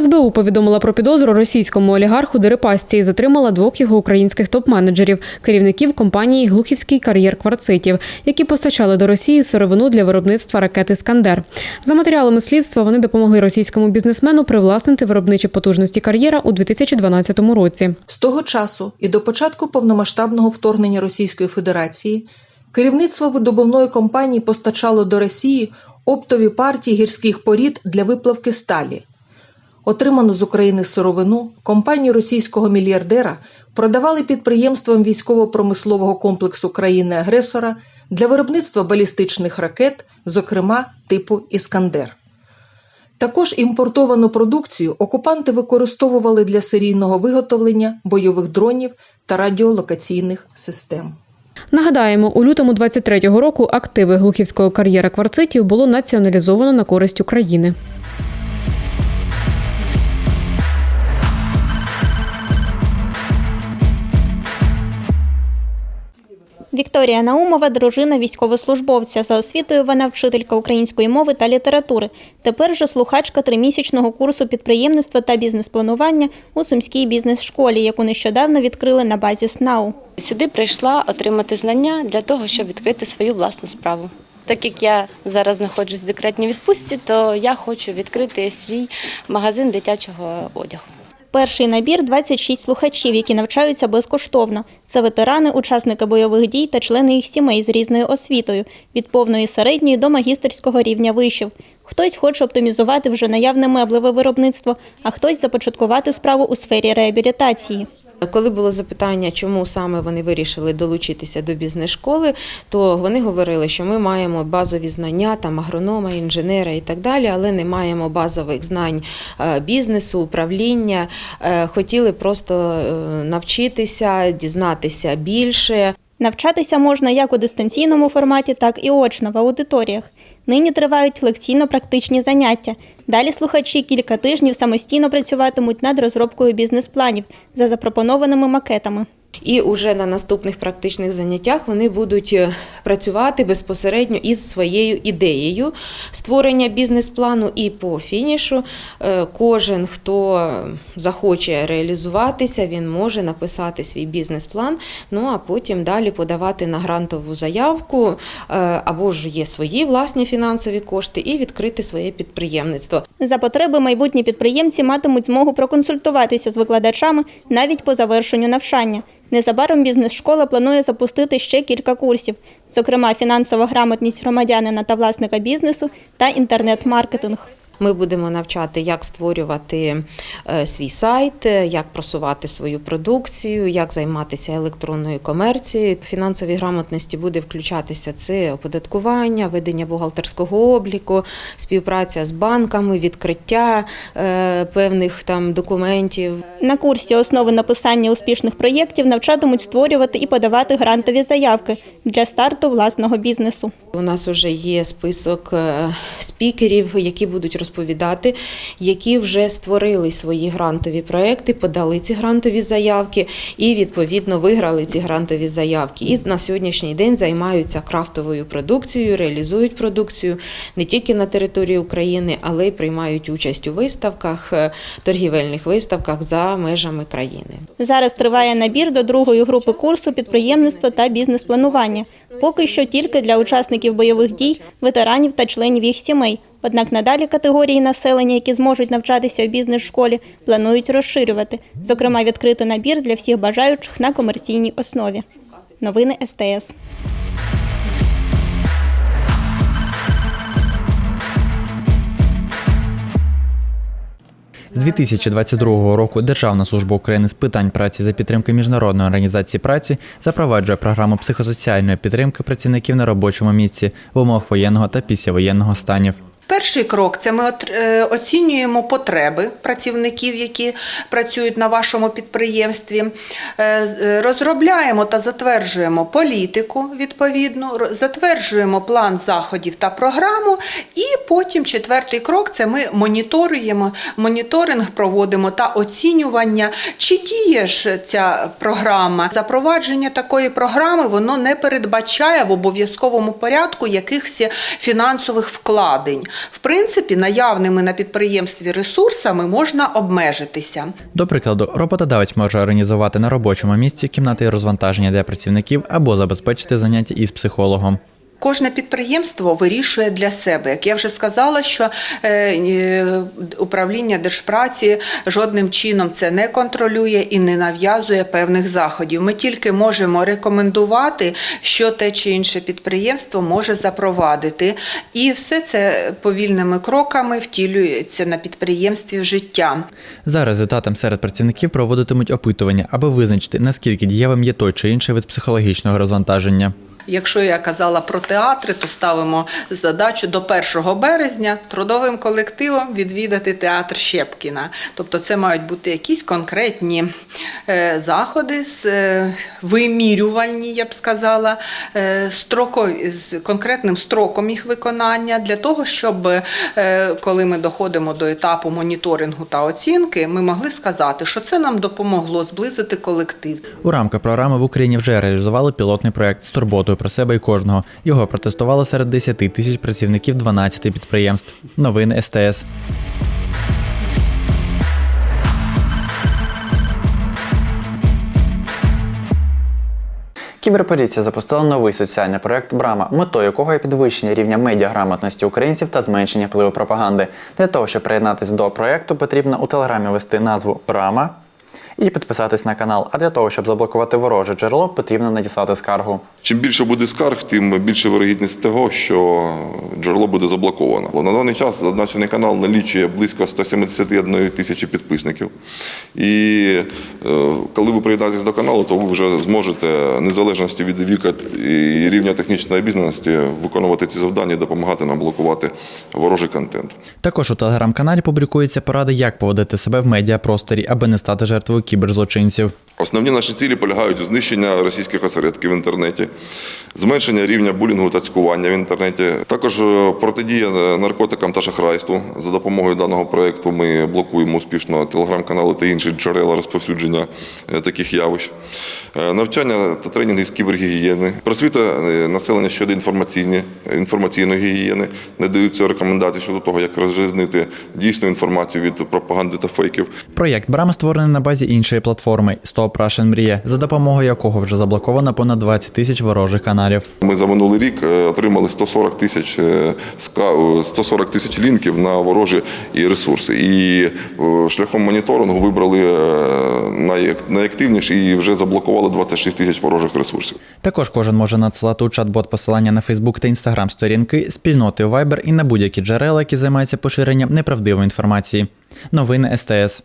СБУ повідомила про підозру російському олігарху Дерипасці і затримала двох його українських топ-менеджерів, керівників компанії Глухівський кар'єр кварцитів, які постачали до Росії сировину для виробництва ракет Іскандер. За матеріалами слідства вони допомогли російському бізнесмену привласнити виробничі потужності кар'єра у 2012 році. З того часу і до початку повномасштабного вторгнення Російської Федерації керівництво видобувної компанії постачало до Росії оптові партії гірських порід для виплавки сталі. Отриману з України сировину компанії російського мільярдера продавали підприємствам військово-промислового комплексу країни-агресора для виробництва балістичних ракет, зокрема типу Іскандер. Також імпортовану продукцію окупанти використовували для серійного виготовлення бойових дронів та радіолокаційних систем. Нагадаємо, у лютому 23-го року активи глухівського кар'єра кварцитів було націоналізовано на користь України. Вікторія Наумова, дружина військовослужбовця. За освітою вона вчителька української мови та літератури. Тепер же слухачка тримісячного курсу підприємництва та бізнес-планування у Сумській бізнес-школі, яку нещодавно відкрили на базі СНАУ. Сюди прийшла отримати знання для того, щоб відкрити свою власну справу. Так як я зараз знаходжусь в декретній відпустці, то я хочу відкрити свій магазин дитячого одягу. Перший набір 26 слухачів, які навчаються безкоштовно. Це ветерани, учасники бойових дій та члени їх сімей з різною освітою від повної середньої до магістерського рівня вишів. Хтось хоче оптимізувати вже наявне меблеве виробництво, а хтось започаткувати справу у сфері реабілітації. Коли було запитання, чому саме вони вирішили долучитися до бізнес-школи, то вони говорили, що ми маємо базові знання там агронома, інженера і так далі, але не маємо базових знань е, бізнесу, управління. Е, Хотіли просто е, навчитися, дізнатися більше. Навчатися можна як у дистанційному форматі, так і очно в аудиторіях. Нині тривають лекційно-практичні заняття. Далі слухачі кілька тижнів самостійно працюватимуть над розробкою бізнес-планів за запропонованими макетами. І уже на наступних практичних заняттях вони будуть е, працювати безпосередньо із своєю ідеєю створення бізнес-плану. І по фінішу е, кожен, хто захоче реалізуватися, він може написати свій бізнес-план. Ну а потім далі подавати на грантову заявку е, або ж є свої власні фінансові кошти і відкрити своє підприємництво. За потреби майбутні підприємці матимуть змогу проконсультуватися з викладачами навіть по завершенню навчання. Незабаром бізнес-школа планує запустити ще кілька курсів, зокрема фінансова грамотність громадянина та власника бізнесу та інтернет-маркетинг. Ми будемо навчати, як створювати е, свій сайт, е, як просувати свою продукцію, як займатися електронною комерцією. В фінансовій грамотності буде включатися це оподаткування, ведення бухгалтерського обліку, співпраця з банками, відкриття е, певних там документів. На курсі основи написання успішних проєктів навчатимуть створювати і подавати грантові заявки для старту власного бізнесу. У нас вже є список спікерів, які будуть розповідати, які вже створили свої грантові проекти, подали ці грантові заявки і відповідно виграли ці грантові заявки. І на сьогоднішній день займаються крафтовою продукцією, реалізують продукцію не тільки на території України, але й приймають участь у виставках, е, торгівельних виставках за межами країни. Зараз триває набір до другої групи курсу підприємництва та бізнес-планування. Поки що тільки для учасників бойових дій, ветеранів та членів їх сімей. Однак надалі категорії населення, які зможуть навчатися в бізнес-школі, планують розширювати, зокрема відкрити набір для всіх бажаючих на комерційній основі. Новини СТС. З 2022 року Державна служба України з питань праці за підтримки міжнародної організації праці запроваджує програму психосоціальної підтримки працівників на робочому місці в умовах воєнного та післявоєнного станів. Перший крок це ми е, оцінюємо потреби працівників, які працюють на вашому підприємстві. Е, е, Розробляємо та затверджуємо політику відповідну, затверджуємо план заходів та програму. І потім четвертий крок це ми моніторуємо, моніторинг проводимо та оцінювання, чи діє ж ця програма. Запровадження такої програми воно не передбачає в обов'язковому порядку якихось фінансових вкладень. В принципі, наявними на підприємстві ресурсами можна обмежитися. До прикладу, роботодавець може організувати на робочому місці кімнати розвантаження для працівників або забезпечити заняття із психологом. Кожне підприємство вирішує для себе. Як я вже сказала, що е, е, управління держпраці жодним чином це не контролює і не нав'язує певних заходів. Ми тільки можемо рекомендувати, що те чи інше підприємство може запровадити, і все це повільними кроками втілюється на підприємстві в життя. За результатом серед працівників проводитимуть опитування, аби визначити, наскільки дієвим є той чи інший вид психологічного розвантаження. Якщо я казала про театри, то ставимо задачу до 1 березня трудовим колективом відвідати театр Щепкіна. Тобто це мають бути якісь конкретні е, заходи, е, вимірювальні, я б сказала, е, строкові, з конкретним строком їх виконання для того, щоб коли ми доходимо до етапу моніторингу та оцінки, ми могли сказати, що це нам допомогло зблизити колектив. У рамках програми в Україні вже реалізували пілотний проект з турботою про себе і кожного. Його протестували серед 10 тисяч працівників 12 підприємств. Новини СТС. Кіберполіція запустила новий соціальний проект Брама, метою якого є підвищення рівня медіаграмотності українців та зменшення впливу пропаганди. Для того, щоб приєднатися до проекту, потрібно у телеграмі ввести назву Брама і підписатись на канал. А для того, щоб заблокувати вороже джерело, потрібно надіслати скаргу. Чим більше буде скарг, тим більше вирогідність того, що джерело буде заблоковано. На даний час зазначений канал налічує близько 171 тисячі підписників. І е, коли ви приєднаєтесь до каналу, то ви вже зможете, незалежності від віку і рівня технічної обізнаності, виконувати ці завдання і допомагати нам блокувати ворожий контент. Також у телеграм-каналі публікуються поради, як поводити себе в медіапросторі, аби не стати жертвою кіберзлочинців. Основні наші цілі полягають у знищенні російських осередків в інтернеті, зменшення рівня булінгу та цькування в інтернеті. Також е, протидія наркотикам та шахрайству. За допомогою даного проєкту ми блокуємо успішно телеграм-канали та інші джерела розповсюдження е, таких явищ. Е, Навчання та тренінги з кібергігієни, просвіта е, населення щодо інформаційні, інформаційної гігієни, надаються рекомендації щодо того, як розрізнити дійсну інформацію від пропаганди та фейків. Проєкт Брама створений на базі іншої платформи Stop Russian Мрія, за допомогою якого вже заблоковано понад 20 тисяч ворожих каналів. Ми за минулий рік е, отримали 140 тисяч е, ска- е, 140 тисяч лінків на ворожі і ресурси. І е, шляхом моніторингу вибрали е, найактивніші і вже заблокували 26 тисяч ворожих ресурсів. Також кожен може надсилати у чат-бот посилання на Фейсбук та Інстаграм сторінки, спільноти Viber і на будь-які джерела, які займаються поширенням неправдивої інформації. Новини СТС.